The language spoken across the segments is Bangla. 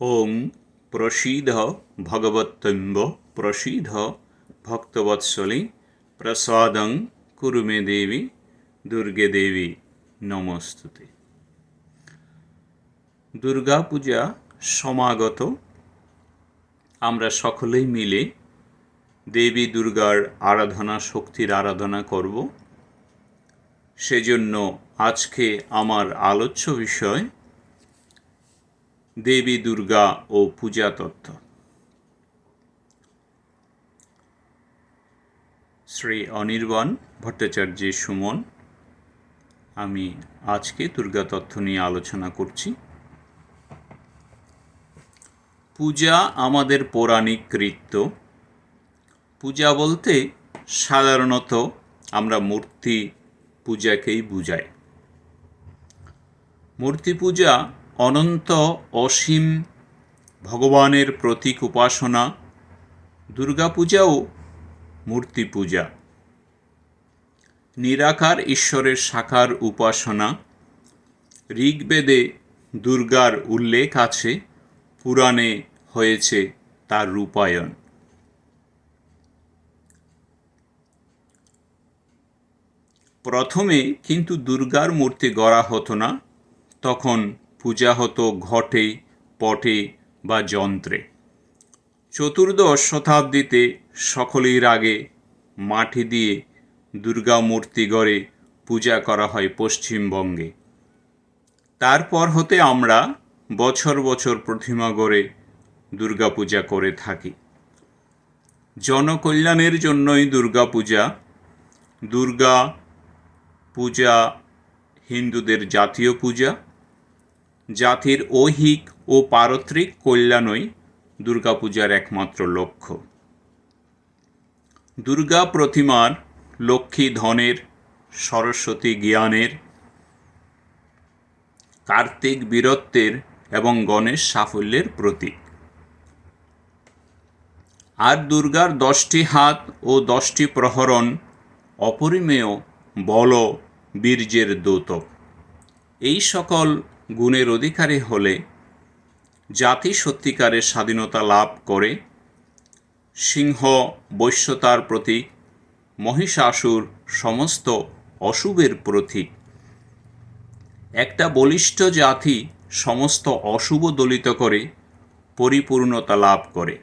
ওং প্রসীদ ভগবত্তম্ব প্রসীদ ভক্তবৎসলী প্রসাদং কুরুমে দেবী দুর্গে দেবী নমস্তুতে। দুর্গাপূজা সমাগত। আমরা সকলেই মিলে দেবী দুর্গার আরাধনা, শক্তির আরাধনা করব। সেজন্য আজকে আমার আলোচ্য বিষয় দেবী দুর্গা ও পূজা তত্ত্ব। শ্রী অনির্বাণ ভট্টাচার্যের সুমন, আমি আজকে দুর্গা তত্ত্ব নিয়ে আলোচনা করছি। পূজা আমাদের পৌরাণিক কৃত্য। পূজা বলতে সাধারণত আমরা মূর্তি পূজাকেই বুঝাই। মূর্তি পূজা অনন্ত অসীম ভগবানের প্রতীক উপাসনা, দুর্গাপূজাও মূর্তি পূজা। নিরাকার ঈশ্বরের সাকার উপাসনা, ঋগ্বেদে দুর্গার উল্লেখ আছে, পুরাণে হয়েছে তার রূপায়ণ। প্রথমে কিন্তু দুর্গার মূর্তি গড়া হতো না, তখন পূজা হতো ঘটে, পটে বা যন্ত্রে। চতুর্দশ শতাব্দীতে সকলের আগে মাটি দিয়ে দুর্গা মূর্তি গড়ে পূজা করা হয় পশ্চিমবঙ্গে। তারপর হতে আমরা বছর বছর প্রতিমা গড়ে দুর্গাপূজা করে থাকি। জনকল্যাণের জন্যই দুর্গাপূজা দুর্গা পূজা, হিন্দুদের জাতীয় পূজা জাতির ঐহিক ও পারত্রিক কল্যাণই দুর্গাপূজার একমাত্র লক্ষ্য। দুর্গা প্রতিমার লক্ষ্মী ধনের, সরস্বতী জ্ঞানের, কার্তিক বীরত্বের এবং গণেশ সাফল্যের প্রতীক। আর দুর্গার দশটি হাত ও দশটি প্রহরণ অপরিমেয় বল বীর্যের দ্যোতক এই সকল গুণের অধিকারী হলে জাতি সত্যিকারের স্বাধীনতা লাভ করে। সিংহ বৈশ্যতার প্রতীক মহিষাসুর সমস্ত অশুভের প্রতীক। একটা বলিষ্ঠ জাতি সমস্ত অশুভ দলিত করে, পরিপূর্ণতা লাভ করে।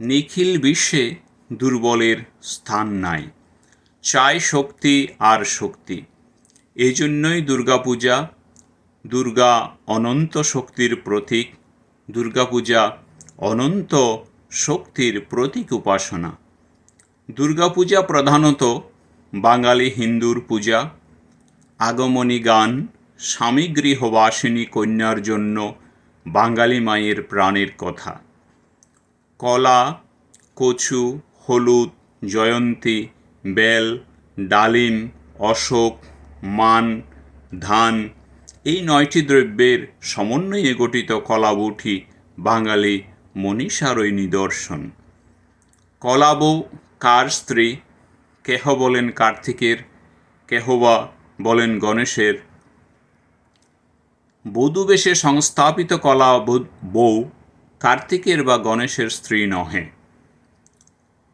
নিখিল বিশ্বে দুর্বলের স্থান নাই। চাই শক্তি আর শক্তি। এই জন্যই দুর্গাপূজা দুর্গা অনন্ত শক্তির প্রতীক দুর্গাপূজা অনন্ত শক্তির প্রতীক উপাসনা। দুর্গাপূজা প্রধানত বাঙালি হিন্দুর পূজা, আগমনী গান, স্বামী গৃহবাসিনী কন্যার জন্য বাঙালি মায়ের প্রাণের কথা। কলা, কচু, হলুদ, জয়ন্তী, বেল, ডালিম, অশোক, মান, ধান এই নয়টি দ্রব্যের সমন্বয়ে গঠিত কলাবুঠি, বাঙালি মনীষারই নিদর্শন। কলাবউ কার স্ত্রী, কেহ বলেন কার্তিকের, কেহ বা বলেন গণেশের। বধূবেশে সংস্থাপিত কলা বউ কার্তিকের বা গণেশের স্ত্রী নহে।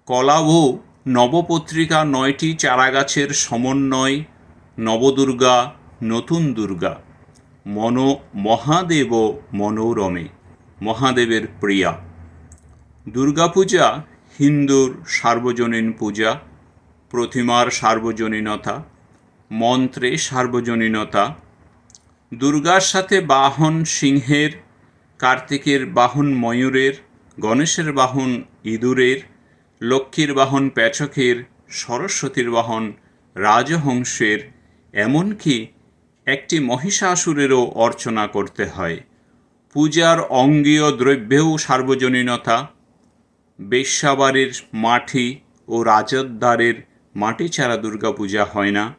কলা বউ নবপত্রিকা নয়টি চারাগাছের সমন্বয়, নবদুর্গা, নতুন দুর্গা। মন মহাদেব মনোরমে, মহাদেবের প্রিয়া। দুর্গাপূজা হিন্দুর সার্বজনীন পূজা, প্রতিমার সার্বজনীনতা, মন্ত্রে সার্বজনীনতা, দুর্গার সাথে বাহন সিংহের, কার্তিকের বাহন ময়ূরের, গণেশের বাহন ইঁদুরের, লক্ষ্মীর বাহন পেচকের সরস্বতীর বাহন রাজহংসের, এমনকি একটি মহিষাসুরেরও অর্চনা করতে হয়। পূজার অঙ্গীয় দ্রব্যেও সার্বজনীনতা। বেশ্যাবাড়ির মাটি ও রাজদ্বারের মাটি ছাড়া দুর্গাপূজা হয় না।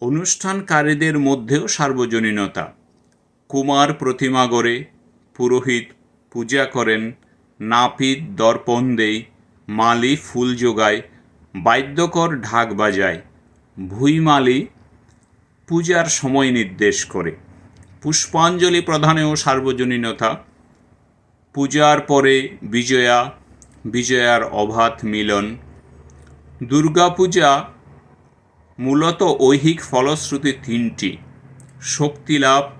অনুষ্ঠানকারীদের মধ্যেও সার্বজনীনতা। কুমার প্রতিমা গড়ে, পুরোহিত পূজা করেন, নাপিত দর্পণ দেয় মালি ফুল যোগায়, বাদ্যকর ঢাক বাজায়, ভুইমালি পূজার সময় নির্দেশ করে। পুষ্পাঞ্জলি প্রদানেও সার্বজনীনতা। পূজার পরে বিজয়া, বিজয়ার অবাধ মিলন। দুর্গাপূজা মূলত ঐহিক ফলশ্রুতি তিনটি। শক্তিলাভ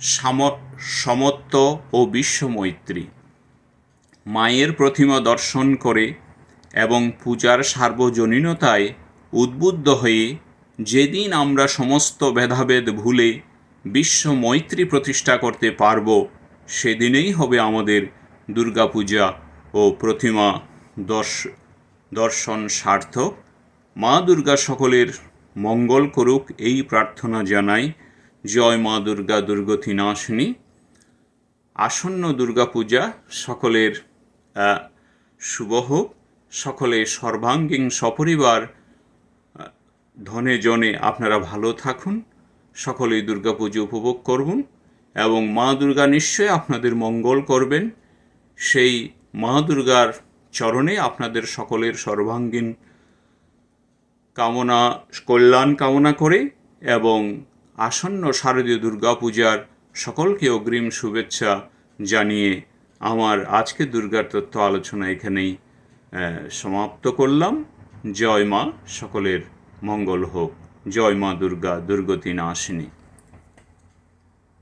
সাম সমত্ব ও বিশ্বমৈত্রী। মায়ের প্রতিমা দর্শন করে এবং পূজার সার্বজনীনতায় উদ্বুদ্ধ হয়ে যেদিন আমরা সমস্ত ভেদাভেদ ভুলে বিশ্ব মৈত্রী প্রতিষ্ঠা করতে পারব, সেদিনেই হবে আমাদের দুর্গাপূজা ও প্রতিমা দর্শ, দর্শন সার্থক। মা দুর্গা সকলের মঙ্গল করুক এই প্রার্থনা জানাই। জয় মা দুর্গা দুর্গতি নাশিনী। আসন্ন দুর্গাপূজা সকলের শুভ হোক। সকলে সর্বাঙ্গীন সপরিবার ধনে জনে আপনারা ভালো থাকুন, সকলেই দুর্গাপুজো উপভোগ করুন এবং মা দুর্গা নিশ্চয়ই আপনাদের মঙ্গল করবেন। সেই মা দুর্গার চরণে আপনাদের সকলের সর্বাঙ্গীন কামনা, কল্যাণ কামনা করে এবং আসন্ন শারদীয় দুর্গাপূজার সকলকে অগ্রিম শুভেচ্ছা জানিয়ে আমার আজকে দুর্গার তত্ত্ব আলোচনা এখানেই সমাপ্ত করলাম। জয় মা, সকলের মঙ্গল হোক। জয় মা দুর্গা দুর্গতি নাশিনী।